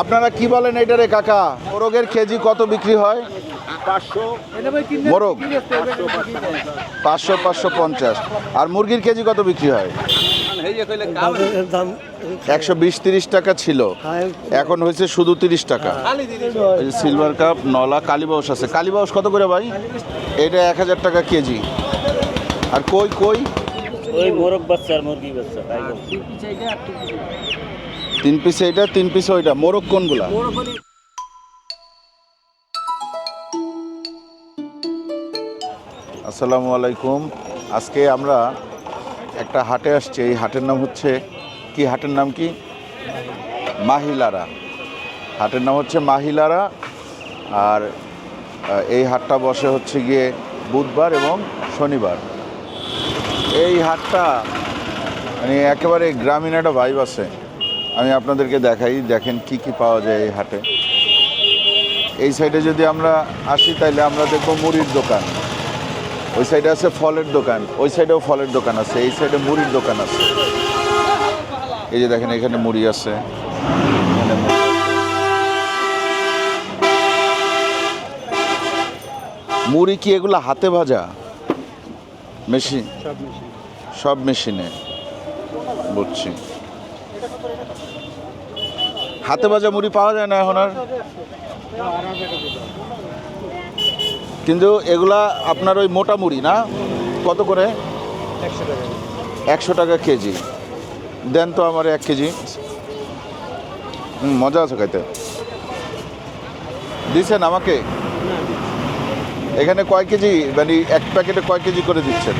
আপনারা কি বলেন এটারে, কাকা? মোরগের কেজি কত বিক্রি হয়? মোরগ? পাঁচশো পাঁচশো পঞ্চাশ। আর মুরগির কেজি কত বিক্রি হয়? একশো বিশ, তিরিশ টাকা ছিল। এখন হয়েছে শুধু তিরিশ টাকা। সিলভার কাপ, নলা কালীবাউস আছে। কালীবাউস কত করে ভাই? এটা এক হাজার টাকা কেজি। আর কই কই? ওই মোরগ বাচ্চা আর মুরগি বাচ্চা। তিন পিস এইটা, তিন পিস ওইটা, মোরগ কোনগুলা? আসসালামু আলাইকুম। আজকে আমরা একটা হাটে আসছি, এই হাটের নাম হচ্ছে, কি হাটের নাম কি? মাহিলারা। হাটের নাম হচ্ছে মাহিলারা, আর এই হাটটা বসে হচ্ছে গিয়ে বুধবার এবং শনিবার। এই হাটটা মানে একেবারে গ্রামীণ একটা ভাইব আছে। আমি আপনাদেরকে দেখাই দেখেন কি কি পাওয়া যায় এই হাটে। এই সাইডে যদি আমরা আসি তাহলে আমরা দেখব মুড়ির দোকান। ওই সাইডে আছে ফলের দোকান ওই সাইডেও ফলের দোকান আছে এই সাইডে মুড়ির দোকান আছে। এই যে দেখেন এখানে মুড়ি আছে। মুড়ি। কি এগুলো হাতে ভাজা? মেশিন। সব মেশিনে। বুঝছি। হাতে ভাজা মুড়ি পাওয়া যায় না এখন আর। কিন্তু এগুলা আপনার ওই মোটা মুড়ি না? কত করে? একশো টাকা কেজি। দেন তো আমার এক কেজি। মজা আছে খাইতে। দিচ্ছেন আমাকে? এখানে কয় কেজি? মানে এক প্যাকেটে কয় কেজি করে দিচ্ছেন?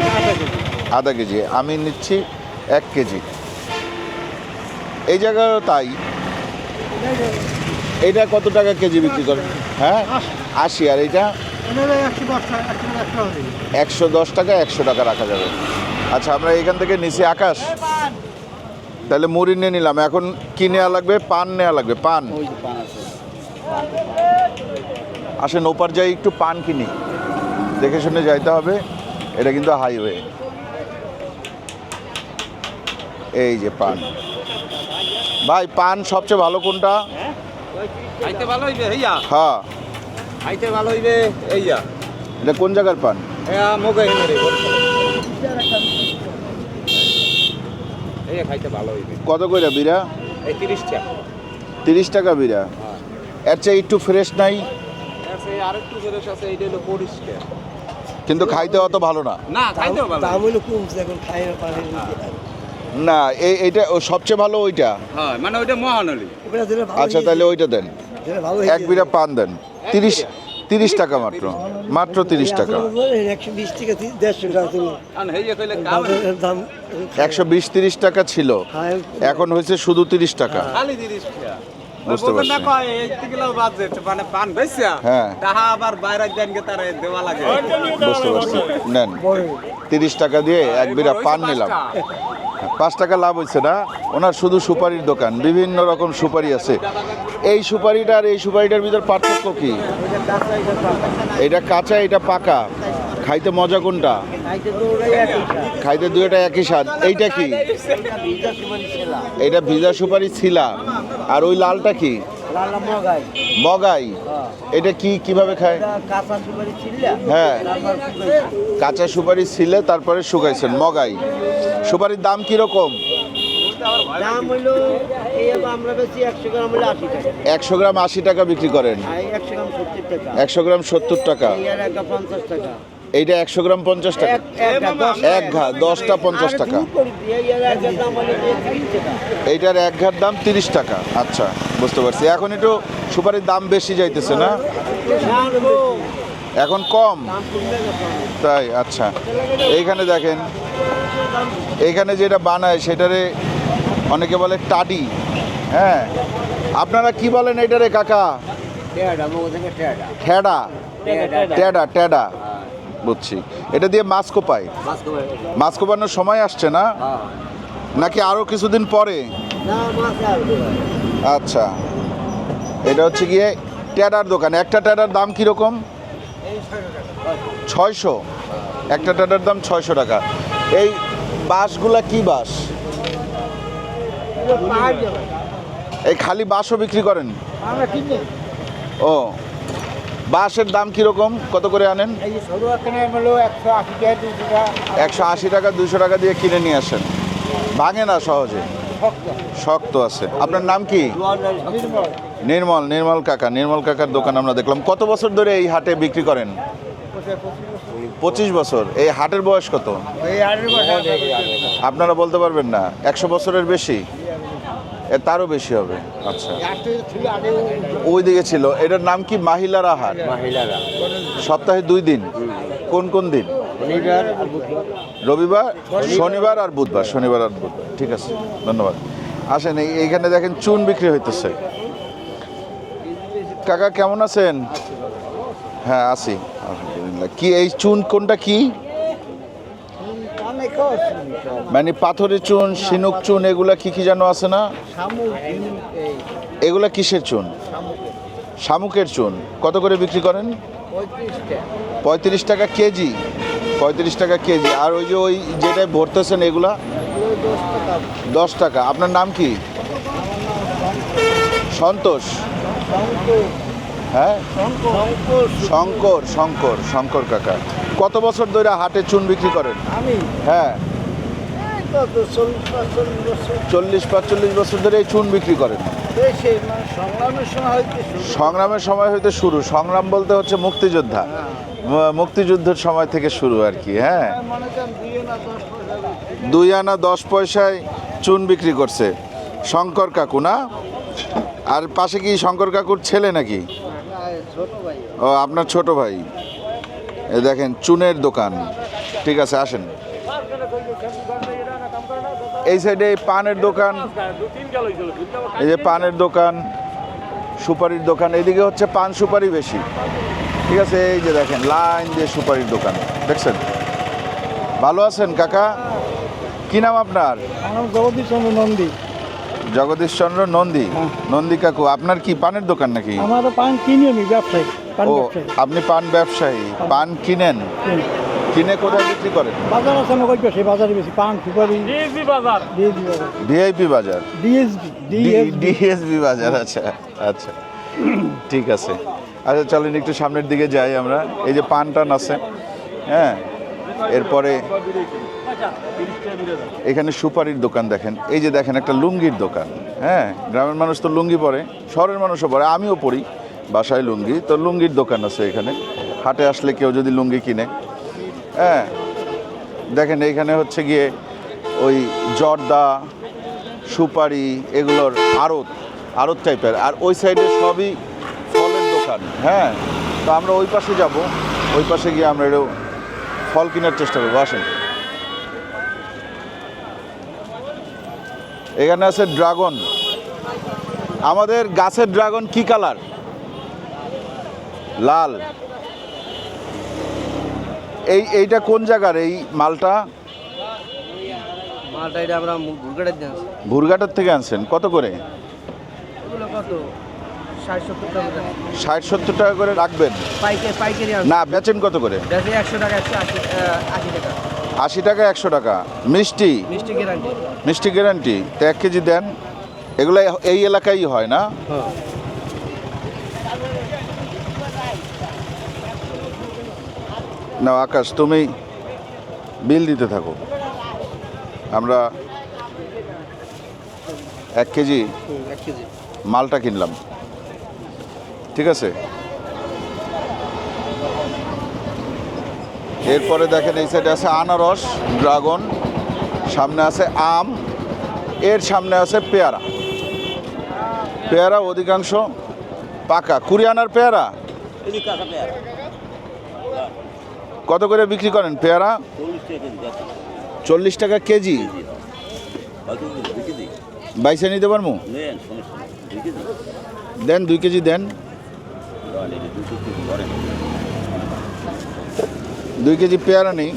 আধা কেজি। আমি নিচ্ছি এক কেজি। এই জায়গায় তাই। এইটা কত টাকা কেজি বিক্রি করেন? হ্যাঁ? আশি আর এইটা? একশো দশ টাকা একশো টাকা রাখা যাবে। আচ্ছা আমরা এখান থেকে নিচে আকাশ। তাহলে মুড়ি নিয়ে নিলাম। এখন কি নেওয়া লাগবে? পান নেওয়া লাগবে পান। আসেন ওপার যাই একটু পান কিনি। দেখে শুনে যাইতে হবে। এটা কিন্তু হাইওয়ে। এই যে পান। ভাই পান সবচেয়ে ভালো কোনটা? খাইতে ভালো হইবে হইয়া? হ্যাঁ। খাইতে ভালো হইবে এইয়া এটা কোন জায়গার পান? এয়া মগে এইয়া খাইতে ভালো হইবে। কত করে বিরা? এই তিরিশটা তিরিশ টাকা বিরা। এর চেয়ে একটু ফ্রেশ নাই? ফেরেশ আছে এইটা হলো পরিষ্কার কিন্তু খাইতে অত ভালো না। না খাইতেও ভালো দাম হইল কমছে এখন খাই পারে। না এই এইটা ও সবচেয়ে ভালো ওইটা। হ্যাঁ মানে ওইটা মহানলি আচ্ছা তাহলে ওইটা দেন। এক বিরা পান দেন। তিরিশ তিরিশ টাকা মাত্র। মাত্র তিরিশ টাকা। একশো বিশ তিরিশ টাকা ছিল। এখন হয়েছে শুধু তিরিশ টাকা। বুঝতে পারছি। বাজেট মানে হ্যাঁ। আবার বাইরে দেনকে দেওয়া লাগে। বুঝতে পারছি। নেন। তিরিশ টাকা দিয়ে এক বিরা পান নিলাম। পাঁচ টাকা লাভ হয়েছে না, ওনার শুধু সুপারির দোকান, বিভিন্ন রকম সুপারি আছে। এই সুপারিটা আর এই সুপারিটার ভিতর পার্থক্য কি? এটা কাঁচা, এটা পাকা, খাইতে মজা কোনটা? খাইতে দুইটা একই স্বাদ, এইটা কি? এটা ভিজা সুপারি ছিলা, আর ওই লালটা কি? মগাই এটা কি কীভাবে খায়? হ্যাঁ। কাঁচা সুপারি ছিলে তারপরে শুকাইছেন মগাই সুপারির দাম কীরকম? একশো গ্রাম আশি টাকা। একশো গ্রাম আশি টাকা বিক্রি করেন। একশো গ্রাম সত্তর টাকা। একশো গ্রাম সত্তর টাকা। এইটা একশো গ্রাম পঞ্চাশ টাকা। এক ঘা দশটা পঞ্চাশ টাকা। এইটার এক ঘাট দাম তিরিশ টাকা। আচ্ছা বুঝতে পারছি। এখন একটু সুপারির দাম বেশি যাইতেছে না? এখন কম। তাই আচ্ছা। এইখানে দেখেন এইখানে যেটা বানায় সেটারে অনেকে বলে টাডি। হ্যাঁ। আপনারা কি বলেন এটারে কাকা? ঠেডা। টেডা টেডা। বুঝছি। এটা দিয়ে মাছ কোপায় মাছ কোপানোর সময় আসছে না? নাকি আরও কিছুদিন পরে। আচ্ছা। এটা হচ্ছে গিয়ে ট্যাডার দোকান। একটা ট্যাডার দাম কীরকম? ছয়শো একটা ট্যাডার দাম ছয়শো টাকা। এই বাঁশগুলা কি বাঁশ? এই খালি বাঁশও বিক্রি করেন? ও। বাঁশের দাম কীরকম? কত করে আনেন? একশো আশি টাকা দুশো টাকা। দিয়ে কিনে নিয়ে আসেন। ভাঙে না সহজে? শক্ত। আছে। আপনার নাম কি? নির্মল। নির্মল কাকা। নির্মল কাকার দোকান আমরা দেখলাম। কত বছর ধরে এই হাটে বিক্রি করেন? পঁচিশ বছর। এই হাটের বয়স কত? এই আপনারা বলতে পারবেন না। একশো বছরের বেশি? তারও বেশি হবে। আচ্ছা। ওই দিকে ছিল। এটার নাম কি? মাহিলার আহার? মহিলারা সপ্তাহে দুই দিন। কোন কোন দিন? রবিবার? শনিবার আর বুধবার। শনিবার আর বুধবার। ঠিক আছে। ধন্যবাদ। আসেন এই- এইখানে দেখেন চুন বিক্রি হইতেছে। কাকা কেমন আছেন? হ্যাঁ আছি। আলহামদুলিল্লাহ। কি এই চুন কোনটা কি? মানে পাথরের চুন শিনুক চুন এগুলা কি কি যেন আছে না? এগুলা কিসের চুন? শামুকের চুন। কত করে বিক্রি করেন? পঁয়ত্রিশ টাকা কেজি। পঁয়ত্রিশ টাকা কেজি। আর ওই যে ওই যেটায় ভরতেছেন এগুলা? দশ টাকা। আপনার নাম কি? সন্তোষ। হ্যাঁ? শঙ্কর। শঙ্কর শঙ্কর শঙ্কর কাকা। কত বছর ধরে হাটে চুন বিক্রি করেন? আমি? হ্যাঁ। চল্লিশ পাঁচচল্লিশ বছর। ধরে এই চুন বিক্রি করেন? মানে সংগ্রামের সময়। হইতে শুরু সংগ্রাম বলতে হচ্ছে মুক্তিযোদ্ধা। মুক্তিযুদ্ধের সময় থেকে শুরু আর কি হ্যাঁ। দুই বিক্রি। দুই আনা দশ পয়সায় চুন বিক্রি করছে। শঙ্কর কাকু না? আর পাশে কি শঙ্কর কাকুর ছেলে নাকি? ও আপনার ছোট ভাই। এ দেখেন চুনের দোকান। ঠিক আছে আসেন। এই সাইডে এই পানের দোকান এই যে পানের দোকান সুপারির দোকান এইদিকে হচ্ছে পান সুপারি বেশি। ঠিক আছে এই যে দেখেন লাইন দিয়ে সুপারির দোকান। দেখছেন? ভালো আছেন কাকা? কি নাম আপনার? জগদীশ চন্দ্র নন্দী। জগদীশ চন্দ্র নন্দী। নন্দী কাকু আপনার কি পানের দোকান নাকি? আমার পান কিনি আমি ব্যবসায়ী। ও আপনি পান ব্যবসায়ী পান কিনেন। কিনে কোথায় বিক্রি করেন? বাজার আছে আমার কই সেই বাজারে বেশি পান সুপারি। ডিএসবি বাজার। ডিএসবি বাজার। ডিএসবি ডিএসবি ডিএসবি বাজার আচ্ছা আচ্ছা। ঠিক আছে। আচ্ছা চলেন একটু সামনের দিকে যাই আমরা। এই যে পান টান আছে হ্যাঁ? এরপরে এখানে সুপারির দোকান দেখেন। এই যে দেখেন একটা লুঙ্গির দোকান হ্যাঁ? গ্রামের মানুষ তো লুঙ্গি পরে শহরের মানুষও পরে আমিও পরি। বাসায় লুঙ্গি। তো লুঙ্গির দোকান আছে এখানে। হাটে আসলে কেউ যদি লুঙ্গি কিনে। হ্যাঁ দেখেন এইখানে হচ্ছে গিয়ে ওই জর্দা, সুপারি এগুলোর আড়ত আড়ত টাইপের। আর ওই সাইডে সবই ফলের দোকান। হ্যাঁ তো আমরা ওই পাশে যাব। ওই পাশে গিয়ে আমরা একটু ফল কেনার চেষ্টা করব। আসেন। এখানে আছে ড্রাগন। আমাদের গাছের ড্রাগন কি কালার? লাল। এই এইটা কোন জায়গার এই মালটা? মালটা এটা আমরা ভুরঘাটার থেকে আনছেন। কত করে? এগুলো কত? ষাট সত্তর টাকা করে। রাখবেন? না বেচেন কত করে? আশি টাকা। একশো টাকা। মিষ্টি? মিষ্টি গ্যারান্টি। মিষ্টি গ্যারান্টি। তো এক কেজি দেন। এগুলো এই এলাকায় হয় না? না আকাশ, তুমি বিল দিতে থাকো। আমরা এক কেজি মালটা কিনলাম। ঠিক আছে? এরপরে দেখেন এই সাইডে আছে আনারস, ড্রাগন, সামনে আছে আম, এর সামনে আছে পেয়ারা। পেয়ারা অধিকাংশ পাকা। কাঁচা পেয়ারা। কত করে বিক্রি করেন পেয়ারা? চল্লিশ টাকা কেজি। বাইসে নিতে পারব? দেন, দুই কেজি দেন। দুই কেজি পেয়ারা নেই।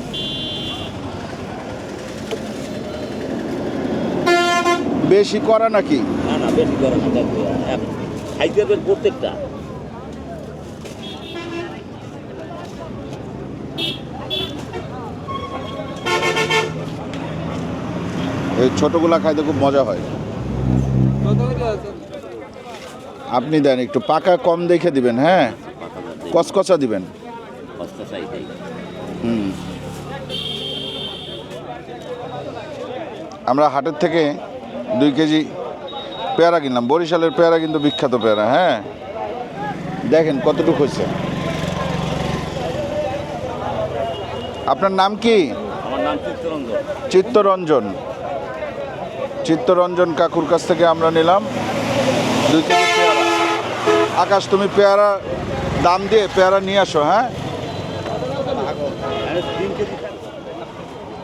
বেশি করা নাকি? না না, বেশি করে না প্রত্যেকটা। এই ছোটগুলা খাইতে খুব মজা হয়। আপনি দেন একটু পাকা কম দেখে দিবেন হ্যাঁ? কসকসা দিবেন। হুম। আমরা হাটের থেকে দুই কেজি পেয়ারা কিনলাম। বরিশালের পেয়ারা কিন্তু বিখ্যাত পেয়ারা হ্যাঁ? দেখেন কতটুকু হয়েছে। আপনার নাম কি? আমার নাম চিত্তরঞ্জন। চিত্তরঞ্জন। চিত্তরঞ্জন কাকুর কাছ থেকে আমরা নিলাম। দুই কেজি পেয়ারা। আকাশ, তুমি পেয়ারা দাম দিয়ে পেয়ারা নিয়ে আসো হ্যাঁ?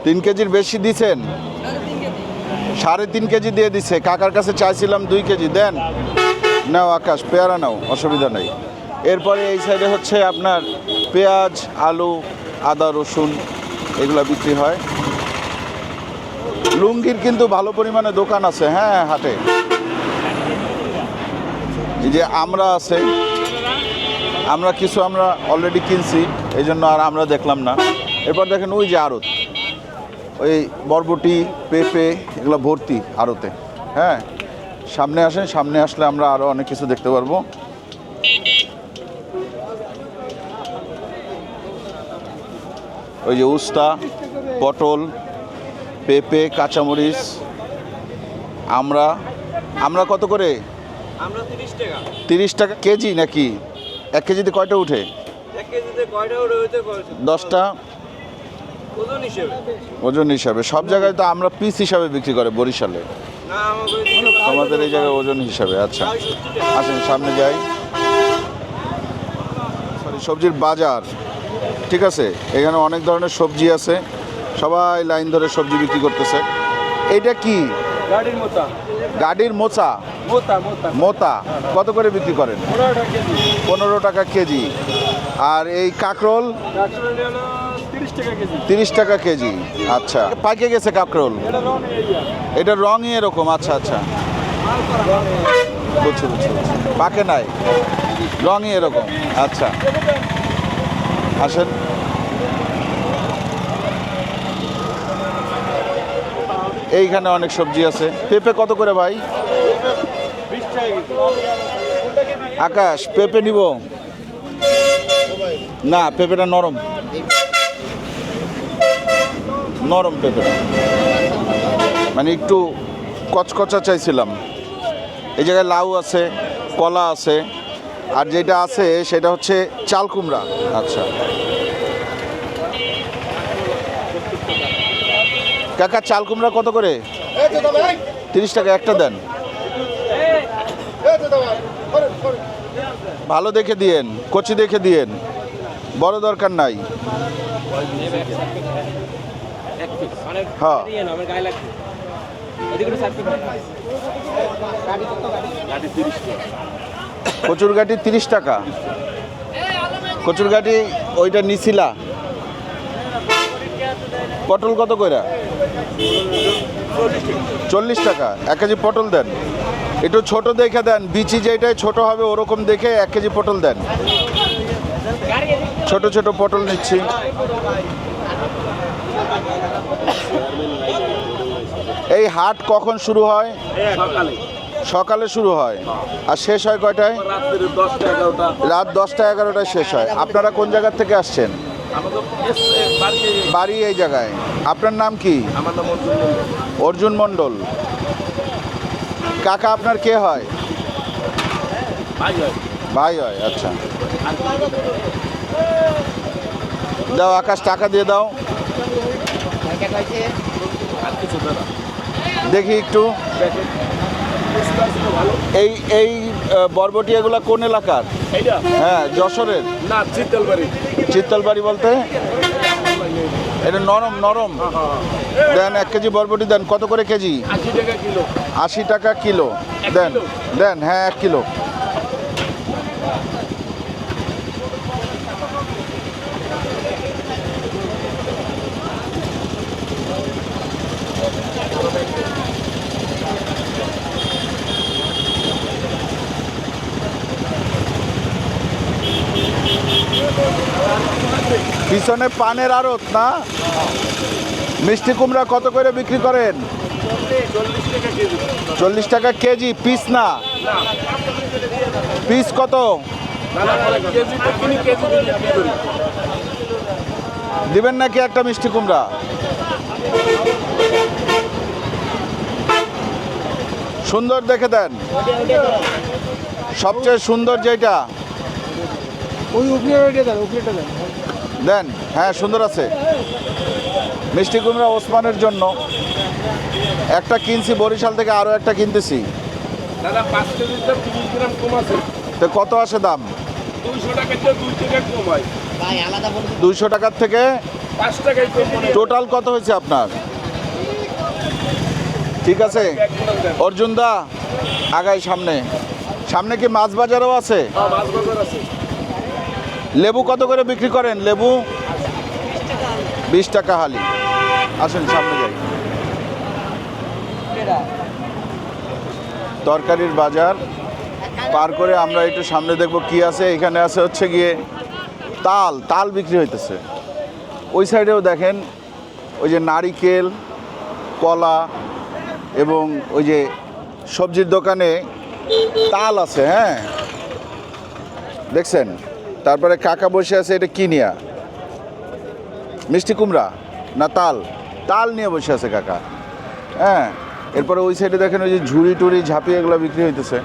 তিন কেজির বেশি দিছেন? সাড়ে তিন কেজি দিয়ে দিছে। কাকার কাছে চাইছিলাম দুই কেজি। দেন, নাও আকাশ, পেয়ারা নাও, অসুবিধা নেই। এরপরে এই সাইডে হচ্ছে আপনার পেঁয়াজ, আলু, আদা, রসুন, এগুলো বিক্রি হয়। লুঙ্গির কিন্তু ভালো পরিমাণে দোকান আছে হ্যাঁ হাটে। যে আমরা আছে, আমরা কিছু আমরা অলরেডি কিনছি, এই জন্য আর আমরা দেখলাম না। এরপর দেখেন ওই যে আড়ত, ওই বরবটি, পেঁপে, এগুলো ভর্তি আড়তে হ্যাঁ। সামনে আসেন, সামনে আসলে আমরা আরও অনেক কিছু দেখতে পারব। ওই যে উস্তা, পটল পেঁপে কাঁচামরিচ আমরা আমরা কত করে? আমরা তিরিশ টাকা। কেজি নাকি? এক কেজিতে কয়টা উঠে? এক কেজিতে কয়টা ওটা হইতে দশটা? ওজন হিসেবে। ওজন হিসাবে। সব জায়গায় তো আমরা পিস হিসাবে বিক্রি করে বরিশালে। আমাদের এই জায়গায় ওজন হিসাবে আচ্ছা। আসেন সামনে যাই। সবজির বাজার। ঠিক আছে? এখানে অনেক ধরনের সবজি আছে। সবাই লাইন ধরে সবজি বিক্রি করতেছে। এইটা কি? গাড়ির মতো গাড়ির মোচা? মোতা কত করে বিক্রি করেন? পনেরো টাকা কেজি। আর এই কাঁকরোল? তিরিশ টাকা কেজি। আচ্ছা। পাইকে গেছে কাঁকরোল? এটা রঙই এরকম। আচ্ছা আচ্ছা। বুঝছি বুঝছি। পাকে নাই? রঙই এরকম। আচ্ছা। আসেন। এইখানে অনেক সবজি আছে। পেঁপে কত করে ভাই? আকাশ, পেঁপে নিব। না, পেঁপেটা নরম। নরম পেঁপেটা। মানে একটু কচকচা চাইছিলাম। এই জায়গায় লাউ আছে, কলা আছে, আর যেটা আছে সেটা হচ্ছে চাল কুমড়া। আচ্ছা। কাকা, চাল কুমড়া কত করে? তিরিশ টাকা, একটা দেন। ভালো দেখে দিয়েন, কচি দেখে দিয়েন। বড় দরকার নাই। হ্যাঁ। কচুর গাটি তিরিশ টাকা। কচুর গাটি ওইটা নিছিলা। পটল কত কইরা? চল্লিশ টাকা, এক কেজি পটল দেন। একটু ছোট দেখে দেন, বিচি যেটাই ছোট হবে ওরকম দেখে এক কেজি পটল দেন। ছোট ছোট পটল নিচ্ছি এই হাট কখন শুরু হয়? সকালে শুরু হয়। আর শেষ হয় কয়টায়? রাত দশটা এগারোটায় শেষ হয়। আপনারা কোন জায়গার থেকে আসছেন? বাড়ি এই জায়গায়। আপনার নাম কি? আমার নাম অর্জুন মন্ডল। মণ্ডল। কাকা আপনার কে হয়? ভাই হয়। আচ্ছা। দাও আকাশ টাকা দিয়ে দাও। দেখি একটু। এই এই বরবটি এগুলা কোন এলাকার? হ্যাঁ যশোরের। না চিত্তলবাড়ি চিত্তলবাড়ি বলতে? এটা নরম নরম। দেন এক কেজি বরবটি দেন। কত করে কেজি? আশি টাকা কিলো। দেন দেন হ্যাঁ এক কিলো। পিছনে পানের আড়ত, না? মিষ্টি কুমড়া কত করে বিক্রি করেন? চল্লিশ টাকা কেজি, পিস না? পিস কত? দিবেন নাকি একটা মিষ্টি কুমড়া? সুন্দর দেখে দেন। সবচেয়ে সুন্দর যেটা ওই উপরে দেন উপরেটা দেন। দেন হ্যাঁ সুন্দর আছে। মিষ্টি কুমড়া ওসমানের জন্য একটা কিনছি বরিশাল থেকে আরও একটা কিনতেছি। দাদা পাঁচ কেজিতে তিরিশ গ্রাম কম আছে। তো কত আসে দাম? দুইশো হয়। টাকার থেকে টোটাল কত হয়েছে আপনার? ঠিক আছে। অর্জুন দা আগাই সামনে। সামনে কি মাছ বাজারও আছে হ্যাঁ, মাছ বাজার আছে লেবু কত করে বিক্রি করেন? লেবু? বিশ টাকা হালি। আসেন, সামনে যাই। তরকারির বাজার। পার করে আমরা একটু সামনে দেখব কি আছে। এখানে আছে হচ্ছে গিয়ে তাল। তাল বিক্রি হইতেছে। ওই সাইডেও দেখেন, ওই যে নারিকেল, কলা এবং ওই যে সবজির দোকানে তাল আছে হ্যাঁ? দেখছেন? তারপরে কাকা বসে আছে এটা কি নিয়া মিষ্টি কুমড়া না তাল? তাল নিয়ে বসে আছে কাকা। হ্যাঁ এরপরে ওই সাইডে দেখেন ওই যে ঝুড়ি টুড়ি ঝাঁপি এগুলো বিক্রি হইতেছে।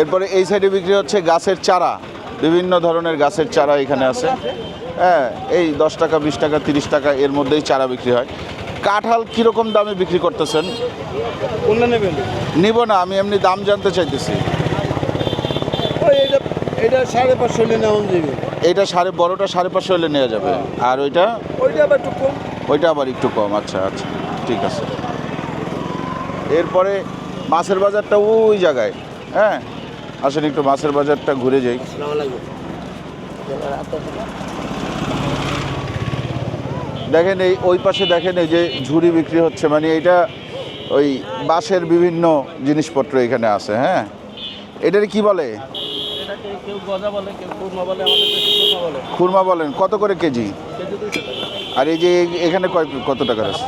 এরপরে এই সাইডে বিক্রি হচ্ছে গাছের চারা। বিভিন্ন ধরনের গাছের চারা এখানে আছে। হ্যাঁ এই দশ টাকা বিশ টাকা তিরিশ টাকা এর মধ্যেই চারা বিক্রি হয়। কাঁঠাল কীরকম দামে বিক্রি করতেছেন? নিব না আমি এমনি দাম জানতে চাইতেছি। এটা সাড়ে পাঁচশো নিয়ে নেওয়া যাবে। এইটা সাড়ে বড়টা সাড়ে পাঁচশো হলে নেওয়া যাবে। আর ওইটা? ওইটা আবার একটু কম। ওইটা আবার একটু কম আচ্ছা আচ্ছা ঠিক আছে। এরপরে মাছের বাজারটা ওই জায়গায় হ্যাঁ? আসেন একটু মাছের বাজারটা ঘুরে যাই। দেখেন এই ওই পাশে দেখেন এই যে ঝুড়ি বিক্রি হচ্ছে মানে এটা ওই বাঁশের বিভিন্ন জিনিসপত্র এখানে আছে হ্যাঁ? এটার কি বলে? গজা বলে কেউ কুরমা বলে আমাদের দেশে কুরমা বলে। খুরমা বলেন কত করে কেজি? কেজি দুশো টাকা। আর এই যে এখানে কয় কত টাকার আছে?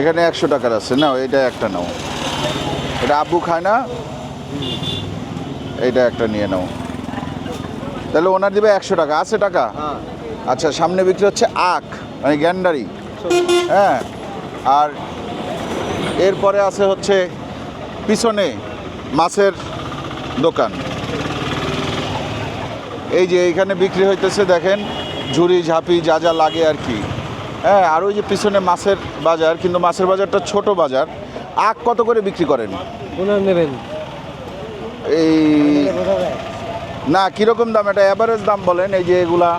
এখানে একশো টাকার আছে। নাও এটা একটা নাও। এটা আব্বু খায় না? এইটা একটা নিয়ে নাও। তাহলে ওনার দিবে একশো টাকা। আছে টাকা? হ্যাঁ। আচ্ছা সামনে বিক্রি হচ্ছে আখ মানে গ্যান্ডারি। হ্যাঁ। আর এরপরে আছে হচ্ছে পিছনে মাছের দোকান। এই যে এইখানে বিক্রি হইতেছে দেখেন ঝুড়ি ঝাঁপি যা যা লাগে আর কি। হ্যাঁ আর ওই যে পিছনে মাছের বাজার কিন্তু মাছের বাজারটা ছোট বাজার। আখ কত করে বিক্রি করেন? নেবেন। এই না কীরকম দাম এটা? অ্যাভারেজ দাম বলেন এই যে এগুলা।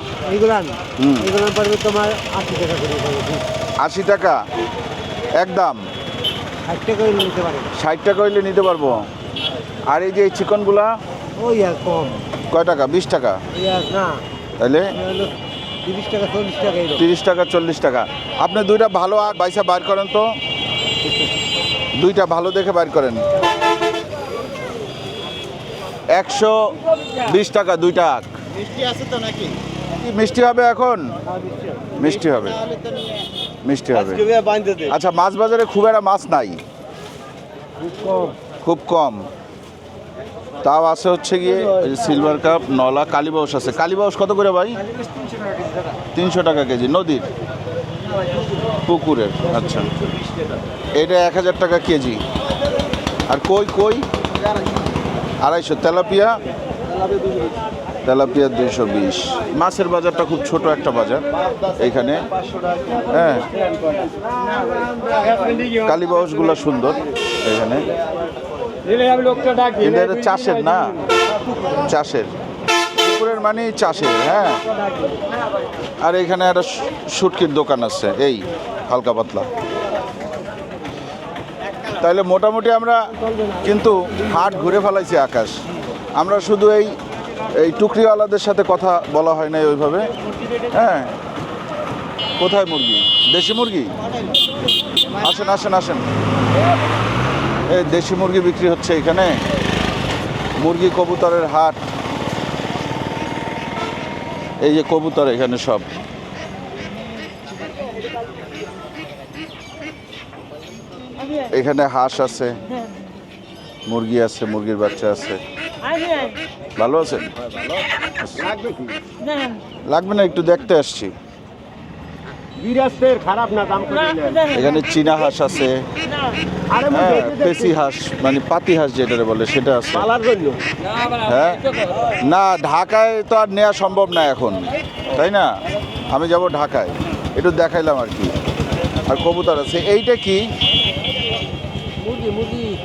তোমার আশি টাকা করে পাবে আশি টাকা? একদম ষাট টাকা নিতে পারে ষাট টাকা হইলে নিতে পারব। আর এই যে চিকনগুলা ওই কম। কয় টাকা? বিশ টাকা? তাহলে তিরিশ টাকা চল্লিশ টাকা আপনি দুইটা ভালো বাইসা বার করেন তো। দুইটা ভালো দেখে বার করেন। একশো বিশ টাকা দুইটা আখ মিষ্টি আছে তো নাকি? কি মিষ্টি হবে এখন? মিষ্টি হবে। মিষ্টি হবে। আচ্ছা মাছ বাজারে খুব একটা মাছ নাই। কম। খুব কম। তাও আছে হচ্ছে গিয়ে সিলভার কাপ নলা কালীবাউস আছে। কালীবাউস কত করে ভাই? তিনশো টাকা কেজি, নদীর? পুকুরের আচ্ছা। এটা এক হাজার টাকা কেজি। আর কই কই? আড়াইশো। তেলাপিয়া? তেলাপিয়া দুইশো বিশ। মাছের বাজারটা খুব ছোট একটা বাজার এইখানে হ্যাঁ। কালীবাউসগুলো সুন্দর এখানে। কিন্তু এটা চাষের না? চাষের। পুকুরের মানে চাষের হ্যাঁ। আর এখানে একটা শুটকির দোকান আছে এই হালকা পাতলা। তাহলে মোটামুটি আমরা কিন্তু হাট ঘুরে ফেলাইছি আকাশ। আমরা শুধু এই এই টুকরিওয়ালাদের সাথে কথা বলা হয় নাই ওইভাবে হ্যাঁ। কোথায় মুরগি? দেশি মুরগি? আসেন আসেন আসেন। দেশি মুরগি বিক্রি হচ্ছে এখানে। মুরগি কবুতরের হাট। এই যে কবুতর এখানে সব। এখানে হাঁস আছে মুরগি আছে মুরগির বাচ্চা আছে। ভালো আছেন? লাগবে না একটু দেখতে আসছি। খারাপ না দাম এখানে চীনা হাঁস আছে। হ্যাঁ পেশি হাঁস মানে পাতি হাঁস যেটা বলে সেটা আছে। পালার জন্য? হ্যাঁ? না ঢাকায় তো আর নেওয়া সম্ভব না এখন তাই না? আমি যাব ঢাকায় একটু দেখাইলাম আর কি। আর কবুতর আছে এইটা কি?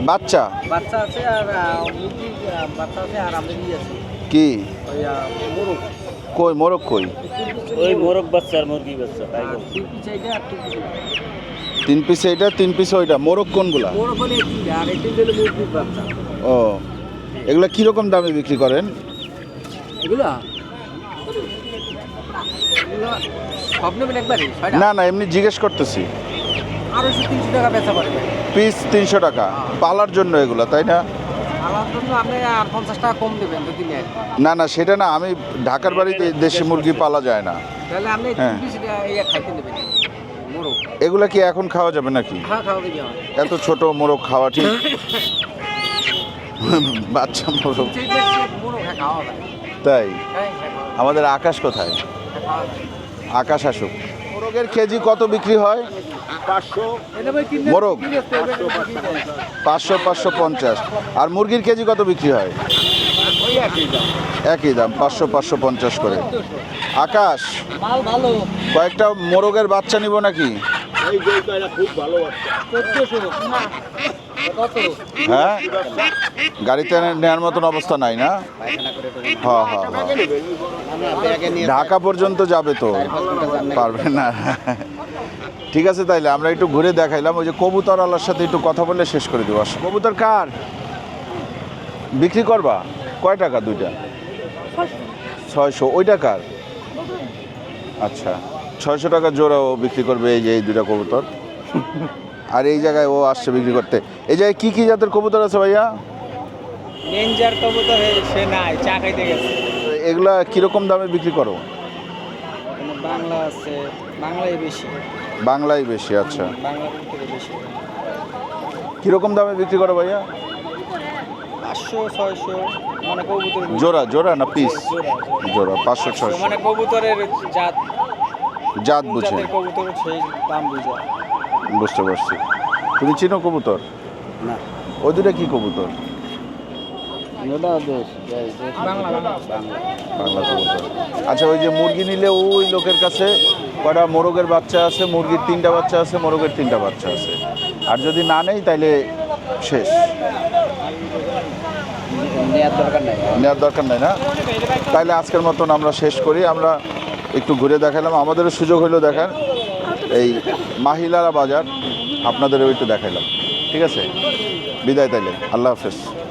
বাচ্চা? বাচ্চা আছে আর আহ, মুরগি আহ, বাচ্চা আছে আর আমরা নিয়ে আছি। কি? কই মোরগ কই? ওই মোরগ বাচ্চা আর মুরগি বাচ্চা তাই বলছি। তিন পিস এইটা তিন পিস ওইটা। মোরগ কোনগুলা? মোরগ হলে একটি আর একটি হলো মুরগির বাচ্চা। ও। এগুলা কীরকম দামে বিক্রি করেন? এগুলা? না না এমনি জিজ্ঞেস করতেছি। পিস তিনশো টাকা পালার জন্য এগুলা তাই না? না না সেটা না আমি ঢাকার বাড়িতে দেশি মুরগি পালা যায় না। হ্যাঁ। ইয়ে এগুলা কি এখন খাওয়া যাবে নাকি? এত ছোট মোরগ খাওয়া ঠিক? বাচ্চা মোরগ। তাই? হ্যাঁ। আমাদের আকাশ কোথায়। আকাশ আসুক। মোরগের কেজি কত বিক্রি হয়? মোরগ? পাঁচশো পাঁচশো পঞ্চাশ। আর মুরগির কেজি কত বিক্রি হয়? একই দাম। পাঁচশো পাঁচশো পঞ্চাশ করে। আকাশ কয়েকটা মোরগের বাচ্চা নিব নাকি? খুব ভালো কত হ্যাঁ? গাড়িতে নেওয়ার মতন অবস্থা নাই না? হ্যাঁ হ্যাঁ হ্যাঁ। ঢাকা পর্যন্ত যাবে তো? পারবে না। ঠিক আছে তাইলে, আমরা একটু ঘুরে দেখাইলাম। ওই যে কবুতর আল্লাহর সাথে একটু কথা বলে শেষ করে দেবো। কবুতর কার? বিক্রি করবা? কয় টাকা দুইটা? ছয়শো। ওইটা কার? আচ্ছা। ছয়শো টাকা জোড়া ও বিক্রি করবে এই যে এই দুইটা কবুতর। আর এই জায়গায় ও আসছে বিক্রি করতে। এই জায়গায় কি কি জাতের কবুতর আছে ভাইয়া? রেঞ্জার কবুতর সে নাই চা খাইতে গেছে। এগুলা কীরকম দামে বিক্রি করো? বাংলা আছে বাংলাই বেশি। বাংলায় বেশি আচ্ছা। বাংলা বেশি। কীরকম দামে বিক্রি করো ভাইয়া? পাঁচশো ছয়শো মানে কবুতর জোড়া জোড়া না পিস? জোড়া পাঁচশো ছয়শো। মানে কবুতরের জাত। জাত বুঝে। কবুতর সেই দাম বুঝে। বুঝতে পারছি। তুমি চিনো কবুতর? না। ওই দুটা কি কবুতর? বাংলা কবুতর। আচ্ছা ওই যে মুরগি নিলে ওই লোকের কাছে কটা মোরগের বাচ্চা আছে মুরগির তিনটা বাচ্চা আছে মোরগের তিনটা বাচ্চা আছে। আর যদি না নেই তাইলে শেষ। নেওয়ার দরকার নাই। নেওয়ার দরকার নাই না? তাইলে আজকের মতন আমরা শেষ করি। আমরা একটু ঘুরে দেখালাম। আমাদেরও সুযোগ হলো দেখার। এই মাহিলারা বাজার আপনাদেরও একটু দেখাইলাম। ঠিক আছে? বিদায় তাইলে। আল্লাহ হাফেজ।